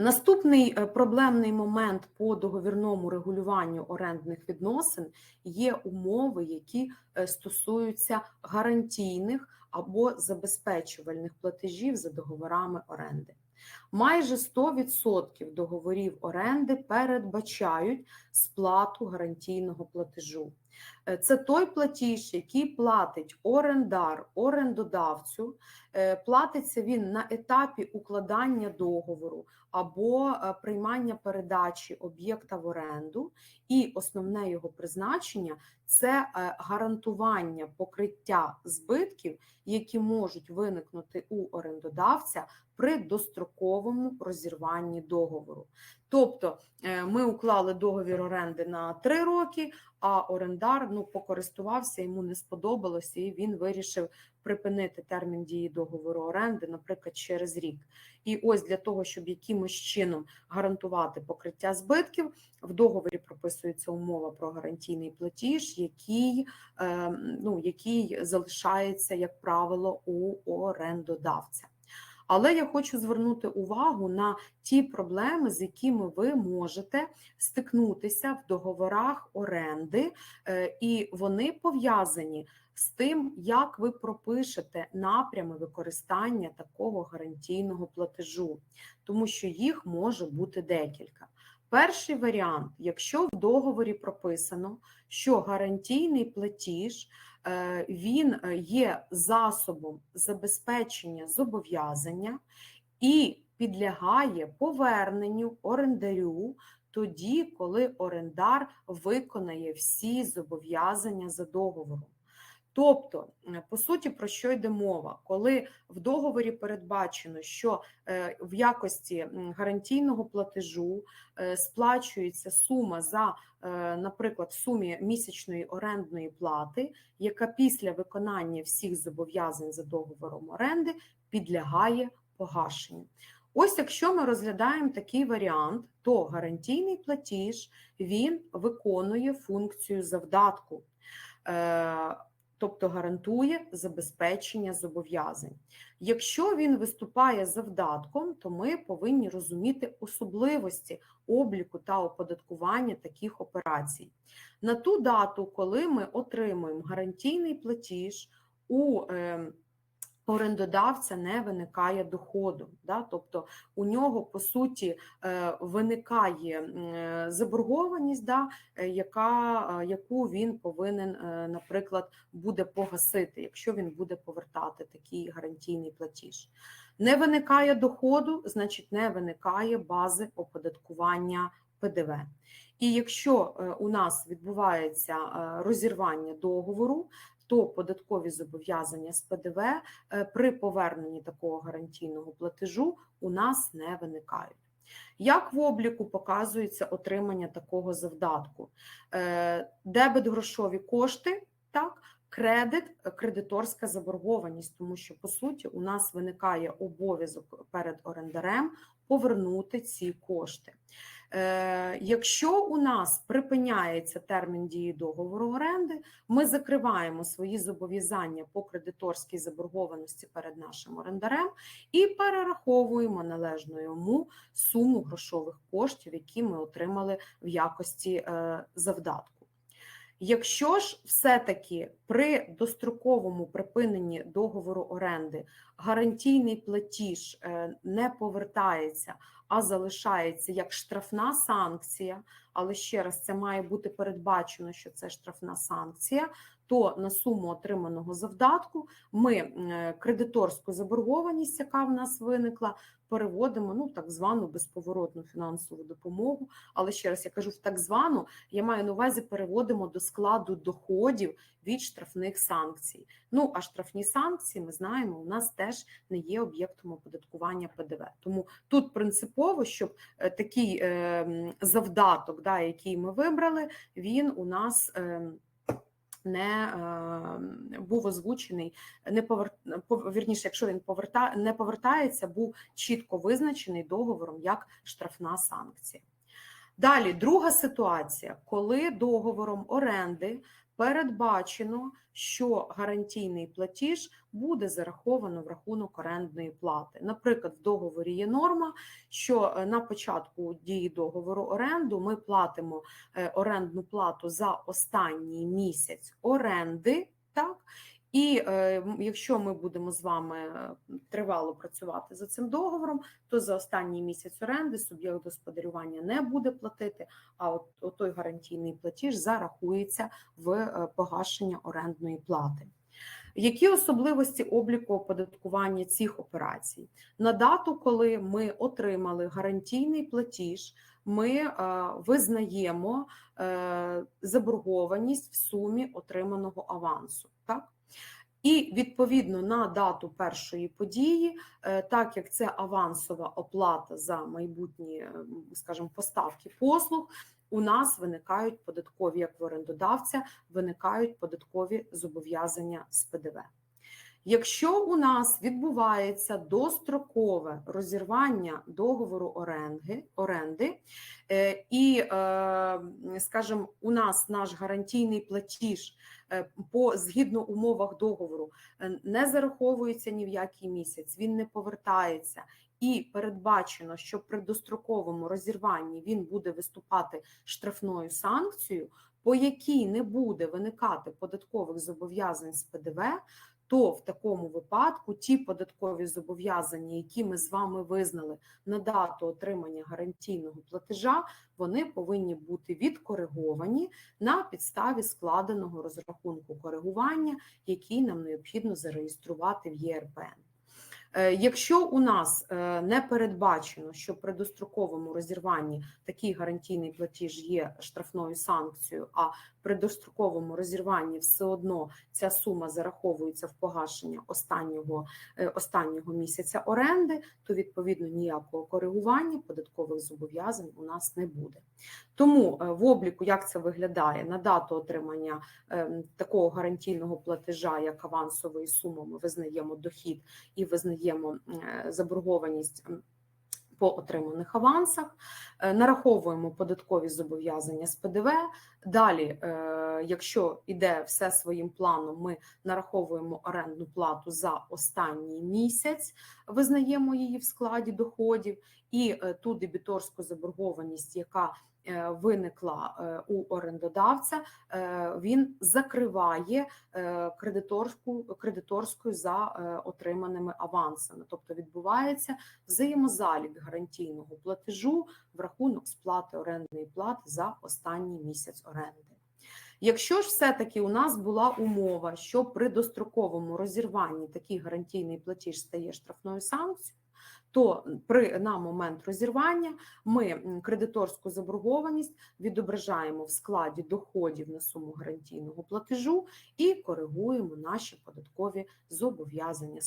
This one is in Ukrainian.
Наступний е, проблемний момент по договірному регулюванню орендних відносин є умови, які е, стосуються гарантійних або забезпечувальних платежів за договорами оренди. Майже 100% договорів оренди передбачають сплату гарантійного платежу. Е, Це той платіж, який платить орендар орендодавцю, платиться він на етапі укладання договору або е, приймання передачі об'єкта в оренду, і основне його призначення це е, гарантування покриття збитків, які можуть виникнути у орендодавця при достроковому розірванні договору. Тобто е, ми уклали договір оренди на 3 роки, а орендар ну, покористувався, йому не сподобалося, і він вирішив припинити термін дії договору оренди, наприклад, через рік. І ось для того, щоб якимось чином гарантувати покриття збитків, в договорі прописується умова про гарантійний платіж, який, е, ну, який залишається, як правило, у орендодавця. Але я хочу звернути увагу на ті проблеми, з якими ви можете стикнутися в договорах оренди, е, і вони пов'язані з тим, як ви пропишете напрями використання такого гарантійного платежу, тому що їх може бути декілька. Перший варіант, якщо в договорі прописано, що гарантійний платіж е, він е, є засобом забезпечення зобов'язання і підлягає поверненню орендарю тоді, коли орендар виконає всі зобов'язання за договором. Тобто, е, по суті, про що йде мова? Коли в договорі передбачено, що е, в якості гарантійного платежу е, сплачується сума за, наприклад, в сумі місячної орендної плати, яка після виконання всіх зобов'язань за договором оренди підлягає погашенню. Ось якщо ми розглядаємо такий варіант, то гарантійний платіж він виконує функцію завдатку тобто гарантує забезпечення зобов'язань. Якщо він виступає завдатком, то ми повинні розуміти особливості обліку та оподаткування таких операцій. На ту дату, коли ми отримуємо гарантійний платіж у е, орендодавця не виникає доходу, да? тобто у нього по суті е, виникає е, заборгованість, да? Е, яка, яку він повинен, наприклад, буде погасити, якщо він буде повертати такий гарантійний платіж. Не виникає доходу, значить не виникає бази оподаткування ПДВ. І якщо у нас відбувається розірвання договору, то податкові зобов'язання з ПДВ е, при поверненні такого гарантійного платежу у нас не виникають. Як в обліку показується отримання такого завдатку? Е, дебет грошові кошти, так, кредит, кредиторська заборгованість, тому що, по суті, у нас виникає обов'язок перед орендарем повернути ці кошти. Е, Якщо у нас припиняється термін дії договору оренди, ми закриваємо свої зобов'язання по кредиторській заборгованості перед нашим орендарем і перераховуємо належну йому суму грошових коштів, які ми отримали в якості е, завдатку. Якщо ж все-таки при достроковому припиненні договору оренди гарантійний платіж е, не повертається, а залишається як штрафна санкція, але ще раз це має бути передбачено, що це штрафна санкція, то на суму отриманого завдатку ми е, кредиторську заборгованість, яка в нас виникла, переводимо ну, так звану безповоротну фінансову допомогу. Але ще раз я кажу, в так звану я маю на увазі переводимо до складу доходів від штрафних санкцій. Ну а штрафні санкції, ми знаємо, у нас теж не є об'єктом оподаткування ПДВ. Тому тут принципово, щоб е, такий е, завдаток, да, який ми вибрали, він у нас. Е, не е, був озвучений, не повер... вірніше, якщо він поверта... не повертається, був чітко визначений договором як штрафна санкція. Далі, друга ситуація, коли договором оренди передбачено, що гарантійний платіж буде зараховано в рахунок орендної плати. Наприклад, в договорі є норма, що е, на початку дії договору оренду ми платимо е, орендну плату за останній місяць оренди. Так, і е, якщо ми будемо з вами е, тривало працювати за цим договором, то за останній місяць оренди суб'єкт господарювання не буде платити, а от, от той гарантійний платіж зарахується в е, погашення орендної плати. Які особливості обліку оподаткування цих операцій? На дату, коли ми отримали гарантійний платіж, ми визнаємо е, заборгованість в сумі отриманого авансу. Так? І відповідно на дату першої події, е, так як це авансова оплата за майбутні, е, скажімо, поставки послуг, у нас виникають податкові, як в орендодавця, виникають податкові зобов'язання з ПДВ. Якщо у нас відбувається дострокове розірвання договору оренди, оренди, і, е, скажімо, у нас наш гарантійний платіж е, по згідно умовах договору е, не зараховується ні в який місяць, він не повертається. І передбачено, що при достроковому розірванні він буде виступати штрафною санкцією, по якій не буде виникати податкових зобов'язань з ПДВ, то в такому випадку ті податкові зобов'язання, які ми з вами визнали на дату отримання гарантійного платежа, вони повинні бути відкориговані на підставі складеного розрахунку коригування, який нам необхідно зареєструвати в ЄРПН. Е, Якщо у нас е, не передбачено, що при достроковому розірванні такий гарантійний платіж є штрафною санкцією, а при достроковому розірванні все одно ця сума зараховується в погашення останнього, е, останнього місяця оренди, то відповідно ніякого коригування податкових зобов'язань у нас не буде. Тому в обліку, як це виглядає на дату отримання е, такого гарантійного платежа, як авансової суми, ми визнаємо дохід і визнаємо е, заборгованість. По отриманих авансах Е, нараховуємо податкові зобов'язання з ПДВ. Далі, е, якщо йде все своїм планом, ми нараховуємо орендну плату за останній місяць, визнаємо її в складі доходів, і ту дебіторську заборгованість, яка виникла е, у орендодавця, е, він закриває е, кредиторську кредиторською за е, отриманими авансами, тобто відбувається взаємозалік гарантійного платежу в рахунок сплати орендної плати за останній місяць оренди. Якщо ж все-таки у нас була умова, що при достроковому розірванні такий гарантійний платіж стає штрафною санкцією, то при на момент розірвання ми кредиторську заборгованість відображаємо в складі доходів на суму гарантійного платежу і коригуємо наші податкові зобов'язання